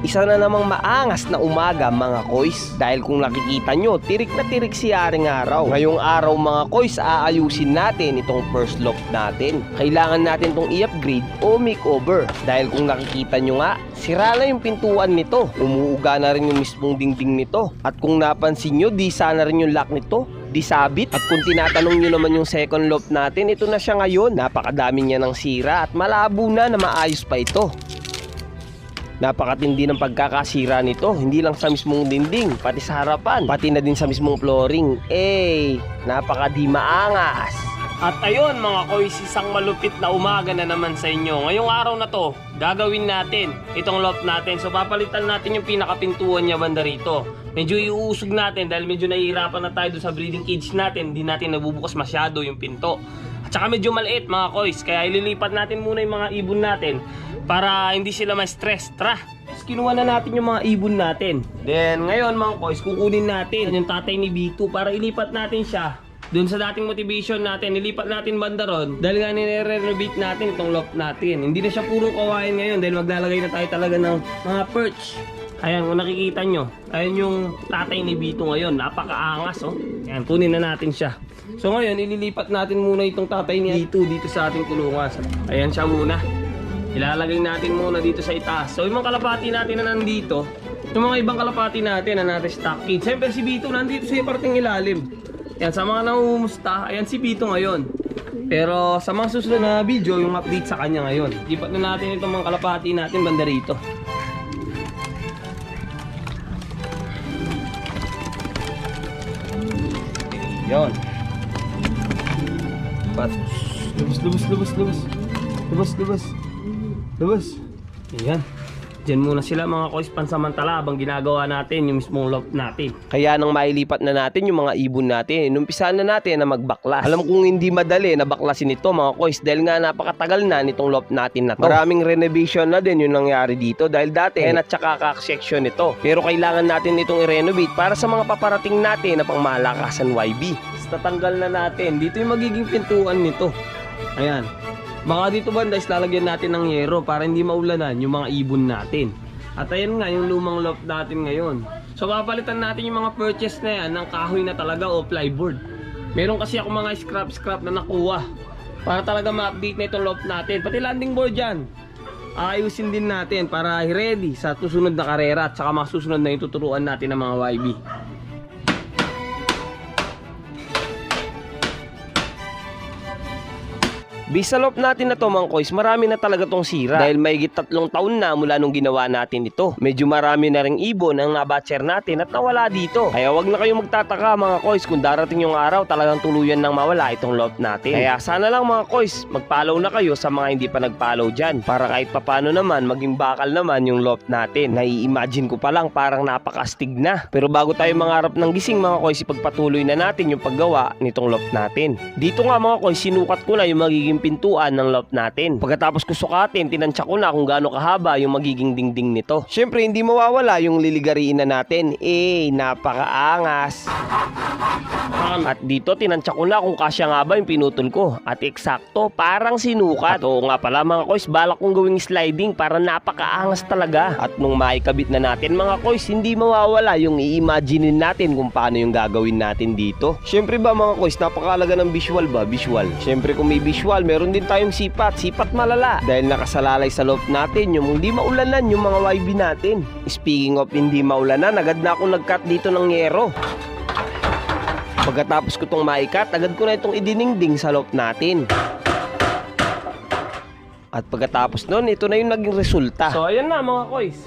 Isa na namang maangas na umaga mga koys dahil kung nakikita nyo, tirik na tirik si Haring Araw. Ngayong araw mga koys, aayusin natin itong first loft natin. Kailangan natin itong i-upgrade o makeover dahil kung nakikita nyo nga, sira na yung pintuan nito. Umuuga na rin yung mismong dingding nito. At kung napansin nyo, di sana rin yung lock nito di sabit. At kung tinatanong nyo naman yung second loft natin, ito na siya ngayon. Napakadami niya ng sira at malabo na na maayos pa ito. Napakatindi ng pagkakasira nito, hindi lang sa mismong dinding, pati sa harapan, pati na din sa mismong flooring. Eh, napakadi maangas. At ayun mga koys, isang malupit na umaga na naman sa inyo. Ngayong araw na to, gagawin natin itong loft natin. So papalitan natin yung pinakapintuan niya banda rito. Medyo iuusog natin dahil medyo nahihirapan na tayo sa breeding cage natin. Hindi natin nabubukas masyado yung pinto. At saka medyo maliit mga koys, kaya ililipat natin muna yung mga ibon natin para hindi sila ma-stress. Tara! Tapos kinuha na natin yung mga ibon natin. Then ngayon mga koys, kukunin natin yung tatay ni B2 para ilipat natin siya doon sa dating motivation natin, nilipat natin banda ron dahil nga nire-renovate natin itong loft natin. Hindi na siya puro kawain ngayon dahil maglalagay na tayo talaga ng mga perch. Ayan, kung nakikita nyo, ayan yung tatay ni Bito ngayon. Napakaangas, oh. Ayan, kunin na natin siya. So ngayon, ililipat natin muna itong tatay ni Bito dito sa ating kulungan. Ayan siya muna. Ilalagay natin muna dito sa itaas. So yung mga kalapati natin na nandito, yung mga ibang kalapati natin na natin stock kids. Siyempre si Bito nandito sa parting ilalim. Yan, sa mga nangungumusta, ayan si Bito ngayon. Pero sa mga susunod na video, yung update sa kanya ngayon. Lipat na natin itong mga kalapati natin banda rito. Yon. Pat. Lubos, lubos, lubos, lubos. Lubos, lubos. Lubos. Ayan. Diyan muna sila mga kois pansamantala habang ginagawa natin yung mismong loft natin. Kaya nang mailipat na natin yung mga ibon natin, inumpisahan na natin na magbaklas. Alam kong hindi madali na baklasin ito mga kois dahil nga napakatagal na nitong loft natin na to. Maraming renovation na din yung nangyari dito dahil dati eh, at saka section ito. Pero kailangan natin itong i-renovate para sa mga paparating natin na pangmalakasan YB. Tatanggal na natin. Dito yung magiging pintuan nito. Ayan. Baka dito banda is lalagyan natin ng yero para hindi maulanan yung mga ibon natin. At ayan nga yung lumang loft natin ngayon. So papalitan natin yung mga purchase na yan ng kahoy na talaga o plyboard. Meron kasi ako mga scrap-scrap na nakuha para talaga ma-update na itong loft natin. Pati landing board yan. Ayusin din natin para ready sa susunod na karera at saka mga susunod na ituturuan natin ng mga YB. Bisa loft natin na to mga kois, marami na talaga tong sira. Dahil may tatlong taon na mula nung ginawa natin ito. Medyo marami na ring ibon ang nabatcher natin at nawala dito. Kaya wag na kayong magtataka mga kois kung darating yung araw talagang tuluyan nang mawala itong loft natin. Kaya sana lang mga kois, mag-follow na kayo sa mga hindi pa nag-follow dyan. Para kahit papano naman, maging bakal naman yung loft natin. Nai-imagine ko pa lang parang napakastig na. Pero bago tayo mangarap ng gising mga kois, ipagpatuloy na natin yung paggawa nitong loft natin. Dito nga mga kois, sinukat ko na yung magiging pintuan ng loft natin. Pagkatapos ko sukatin, tinansya ko na kung gaano kahaba yung magiging dingding nito. Siyempre, hindi mawawala yung liligariin na natin. Eh, napakaangas. At dito, tinansya ko na kung kasya nga ba yung pinutol ko. At eksakto, parang sinukat. At oo nga pala mga kois, balak kong gawing sliding para napakaangas talaga. At nung maikabit na natin mga kois, hindi mawawala yung i-imaginein natin kung paano yung gagawin natin dito. Siyempre ba mga kois, napakalaga ng visual ba? Visual. Siyempre kung may visual, meron din tayong sipat. Sipat malala. Dahil nakasalalay sa loft natin yung hindi maulanan yung mga YB natin. Speaking of hindi maulanan, agad na ako nag-cut dito ng yero. Pagkatapos ko itong maikat, agad ko na itong idiningding sa loft natin. At pagkatapos nun, ito na yung naging resulta. So ayan na mga kois.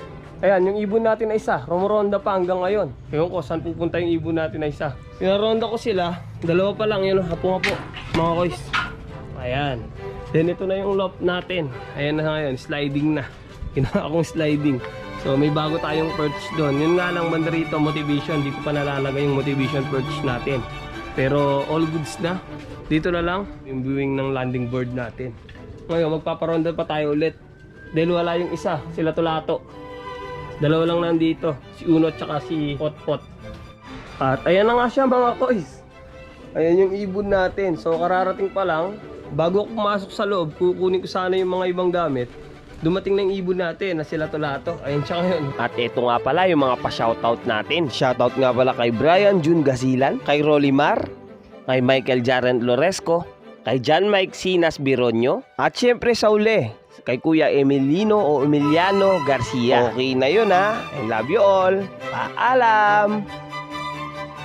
Ayan, yung ibon natin na isa. Rumoronda pa hanggang ngayon. Ewan ko saan pupunta yung ibon natin na isa. Pinaronda ko sila. Dalawa pa lang. Yan, hapo-hapo. Mga kois. Ayan. Then ito na yung loft natin. Ayan na ngayon. Sliding na. Ginawa akong sliding. So may bago tayong perch doon. Yun nga lang banda rito, motivation. Di ko pa nalalagay yung motivation perch natin. Pero all goods na. Dito na lang yung viewing ng landing board natin. Ngayon, magpaparonda pa tayo ulit. Dahil wala yung isa, sila Tulato. Dalawa lang nandito, si Uno at saka si Potpot. At ayan na nga siya mga kois. Ayan yung ibon natin. So kararating pa lang, bago ako pumasok sa loob, kukunin ko sana yung mga ibang gamit. Dumating na yung ibon natin na sila tulato. Ayun siya ngayon. At eto nga pala yung mga pa-shoutout natin. Shoutout nga pala kay Brian Jun Gasilan, kay Rolly Mar, kay Michael Jaren Loresco, kay John Mike Sinas Bironyo, at syempre sa uli, kay Kuya Emilino o Emiliano Garcia. Okay na yun ha. I love you all. Paalam!